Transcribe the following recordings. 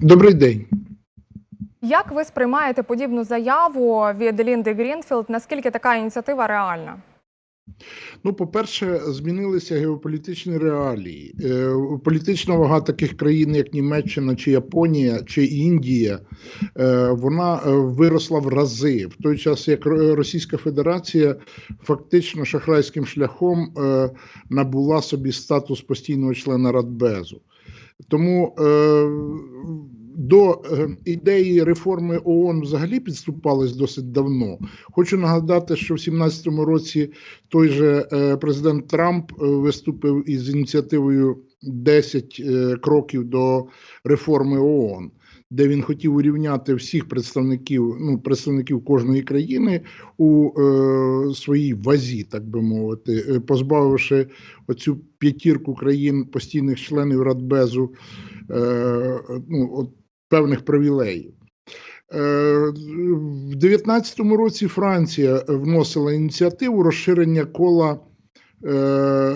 Добрий день. Як ви сприймаєте подібну заяву від Лінди Грінфілд? Наскільки така ініціатива реальна? Ну, по-перше, змінилися геополітичні реалії. Е, Політична вага таких країн, як Німеччина, чи Японія, чи Індія, е, вона е, виросла в рази. В той час, як Російська Федерація фактично шахрайським шляхом набула собі статус постійного члена Радбезу. Тому е, до е, ідеї реформи ООН взагалі підступались досить давно. Хочу нагадати, що в 2017 році той же е, президент Трамп е, виступив із ініціативою 10 е, кроків до реформи ООН, де він хотів урівняти всіх представників, ну представників кожної країни у е, своїй вазі, так би мовити, е, позбавивши оцю п'ятірку країн постійних членів Радбезу е, ну, от, певних привілеїв. Е, В 19-му році Франція вносила ініціативу розширення кола е,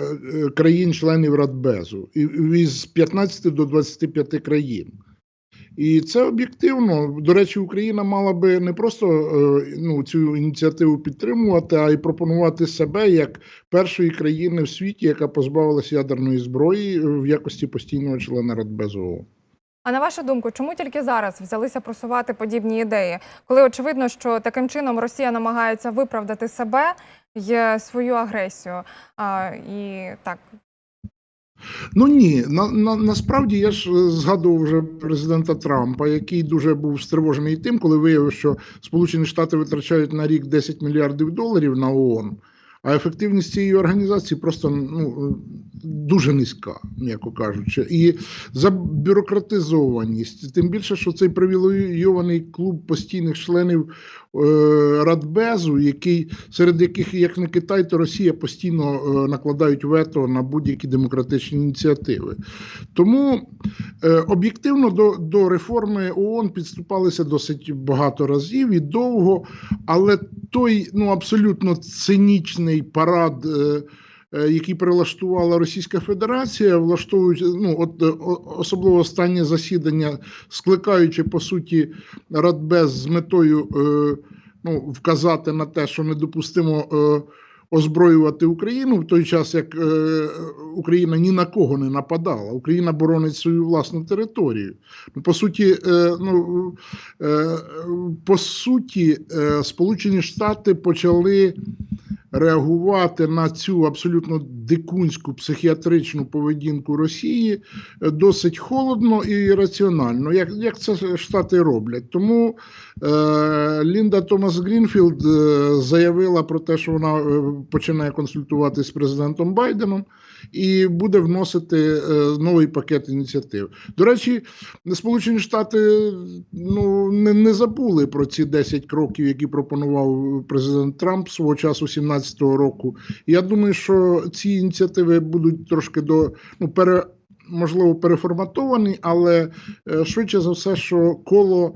країн-членів Радбезу із 15 до 25 країн. І це об'єктивно. До речі, Україна мала би не просто е, ну, цю ініціативу підтримувати, а й пропонувати себе як першої країни в світі, яка позбавилася ядерної зброї е, в якості постійного члена Радбезу. А на вашу думку, чому тільки зараз взялися просувати подібні ідеї, коли очевидно, що таким чином Росія намагається виправдати себе і свою агресію? А, і так, Ну ні, на, на, насправді я ж е, згадував вже президента Трампа, який дуже був стривожений тим, коли виявив, що Сполучені Штати витрачають на рік 10 мільярдів доларів на ООН, а ефективність цієї організації просто ну, дуже низька, м'яко кажучи. І забюрократизованість, тим більше, що цей привілейований клуб постійних членів е, Радбезу, який серед яких як не Китай, то Росія постійно е, накладають вето на будь-які демократичні ініціативи. Тому е, об'єктивно до, до реформи ООН підступалися досить багато разів і довго, але той ну абсолютно цинічний парад. е, е, Який прилаштувала Російська Федерація, влаштовують ну от е, особливо останнє засідання, скликаючи по суті Радбез з метою ну, вказати на те, що недопустимо е, озброювати Україну в той час, як е, Україна ні на кого не нападала. Україна боронить свою власну територію. Ну, по суті, е, ну, е, по суті, Сполучені Штати почали реагувати на цю абсолютно дикунську психіатричну поведінку Росії е, досить холодно і раціонально, як, як це Штати роблять. Тому е, Лінда Томас Грінфілд е, заявила про те, що вона е, починає консультуватися з президентом Байденом і буде вносити е, новий пакет ініціатив. До речі, Сполучені Штати ну не, не забули про ці 10 кроків, які пропонував президент Трамп свого часу 17-го року. Я думаю, що ці ініціативи будуть трошки до ну пере. Можливо, переформатовані, але е, швидше за все, що коло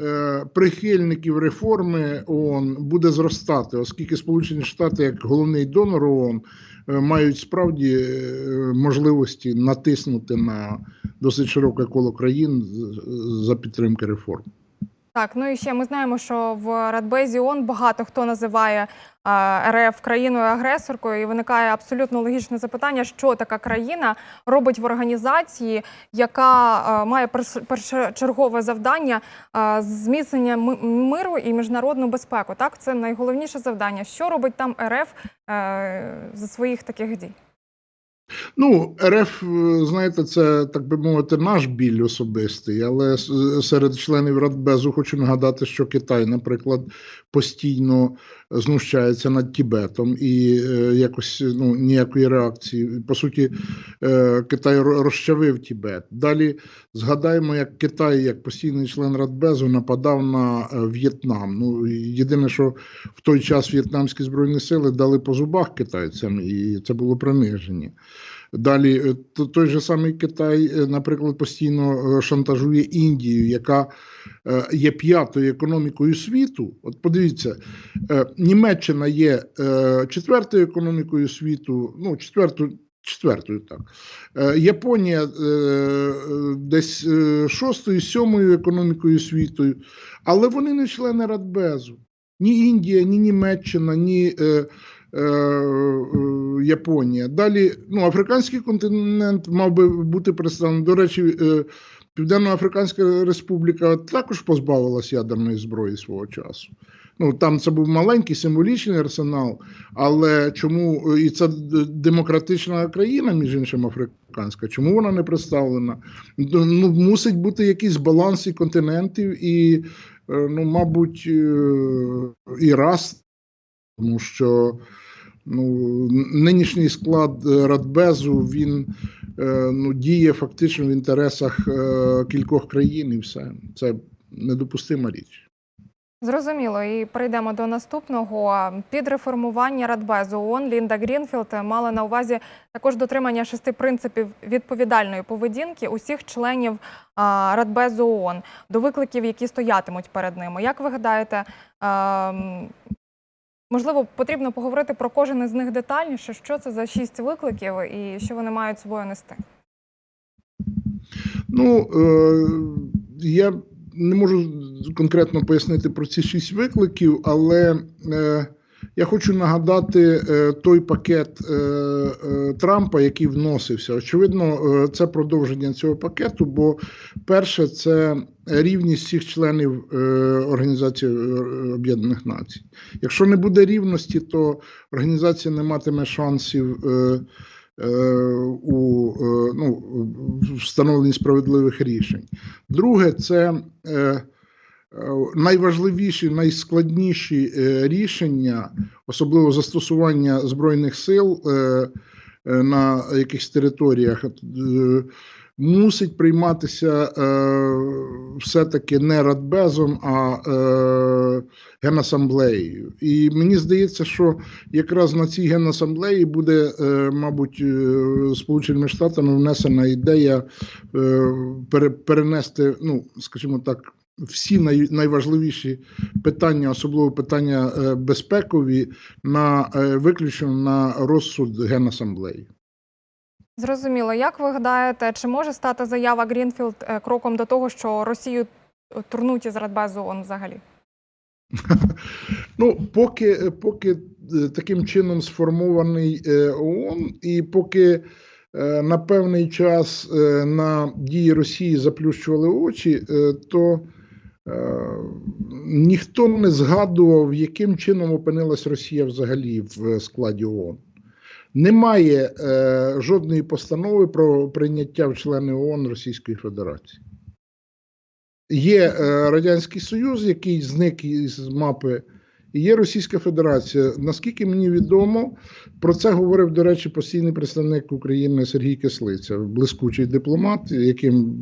е, прихильників реформи ООН буде зростати, оскільки Сполучені Штати, як головний донор ООН, е, мають справді можливості натиснути на досить широке коло країн за підтримки реформ. Так, ну і ще ми знаємо, що в Радбезі ООН багато хто називає РФ країною агресоркою, і виникає абсолютно логічне запитання, що така країна робить в організації, яка має перш- першочергове завдання зміцнення миру і міжнародну безпеку. Так, це найголовніше завдання. Що робить там РФ е, за своїх таких дій? Ну, РФ, е, знаєте, це так би мовити, наш біль особистий, але серед членів Радбезу хочу нагадати, що Китай, наприклад, постійно знущається над Тібетом і е, якось ну, ніякої реакції. По суті, е, Китай розчавив Тібет. Далі згадаємо, як Китай, як постійний член Радбезу, нападав на е, В'єтнам. Ну, єдине, що в той час в'єтнамські збройні сили дали по зубах китайцям, і це було приниження. Далі е, той же самий Китай, е, наприклад, постійно шантажує Індію, яка є п'ятою економікою світу. От подивіться, Німеччина є е, четвертою економікою світу, ну четвертою Четвертою, так. Е, Японія е, десь е, шостою, сьомою економікою світу, але вони не члени Радбезу. Ні Індія, ні Німеччина, ні е, е, Японія. Далі, ну, африканський континент мав би бути представлений. До речі, е, Південно-Африканська Республіка також позбавилась ядерної зброї свого часу. Ну, там це був маленький символічний арсенал, але чому і це демократична країна, між іншим африканська, чому вона не представлена? Ну, мусить бути якийсь баланс і континентів, і, е, ну, мабуть, е, і раз, тому що ну, нинішній склад е, Радбезу він е, ну, діє фактично в інтересах е, кількох країн, і все. Це недопустима річ. Зрозуміло, і перейдемо до наступного. Під реформування Радбезу ООН Лінда Грінфілд мала на увазі також дотримання шести принципів відповідальної поведінки усіх членів Радбезу ООН до викликів, які стоятимуть перед ними. Як ви гадаєте, можливо, потрібно поговорити про кожен із них детальніше, що це за шість викликів і що вони мають собою нести? Ну, е, я не можу конкретно пояснити про ці шість викликів, але е, я хочу нагадати е, той пакет е, е, Трампа, який вносився. Очевидно, е, це продовження цього пакету, бо перше це рівність всіх членів е, Організації е, Об'єднаних Націй. Якщо не буде рівності, то організація не матиме шансів. Е, е, у е, ну, встановленні справедливих рішень. Друге, це найважливіші, найскладніші е, рішення, особливо застосування збройних сил е, е, на якихось територіях. е, Мусить прийматися е, все-таки не Радбезом, а е, Генасамблеєю. І мені здається, що якраз на цій генасамблеї буде, е, мабуть, е, Сполученими Штатами внесена ідея е, перенести, ну, скажімо так, всі най, найважливіші питання, особливо питання е, безпекові, на е, виключно на розсуд Генасамблеї. Зрозуміло. Як ви гадаєте, чи може стати заява Грінфілд е, кроком до того, що Росію турнуть із Радбезу ООН взагалі? Ну, поки, поки таким чином сформований ООН, і поки на певний час на дії Росії заплющували очі, то ніхто не згадував, яким чином опинилась Росія взагалі в складі ООН. Немає е, жодної постанови про прийняття в члени ООН Російської Федерації. Є е, Радянський Союз, який зник із мапи, є Російська Федерація. Наскільки мені відомо, про це говорив, до речі, постійний представник України Сергій Кислиця, блискучий дипломат, яким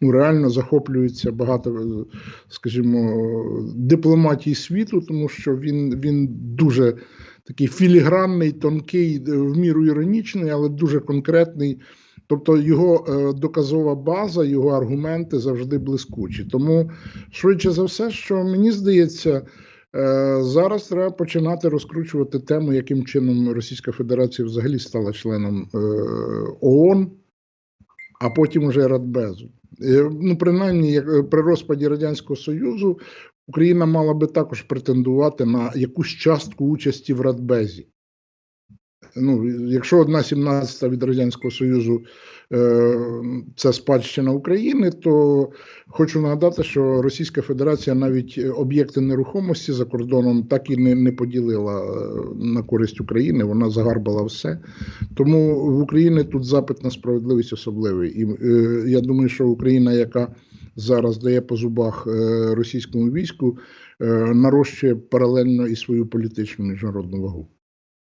ну, реально захоплюється багато, е, скажімо, дипломатій світу, тому що він, він дуже такий філігранний, тонкий, е, в міру іронічний, але дуже конкретний. Тобто його е, доказова база, його аргументи завжди блискучі. Тому, швидше за все, що мені здається, зараз треба починати розкручувати тему, яким чином Російська Федерація взагалі стала членом е, ООН, а потім уже Радбезу. Е, Ну, принаймні, як е, при розпаді Радянського Союзу Україна мала би також претендувати на якусь частку участі в Радбезі. Ну, якщо одна сімнадцята від Радянського Союзу е, це спадщина України, то хочу нагадати, що Російська Федерація навіть об'єкти нерухомості за кордоном так і не, не поділила е, на користь України, вона загарбала все. Тому в Україні тут запит на справедливість особливий. І е, я думаю, що Україна, яка зараз дає по зубах е, російському війську, е, нарощує паралельно і свою політичну міжнародну вагу.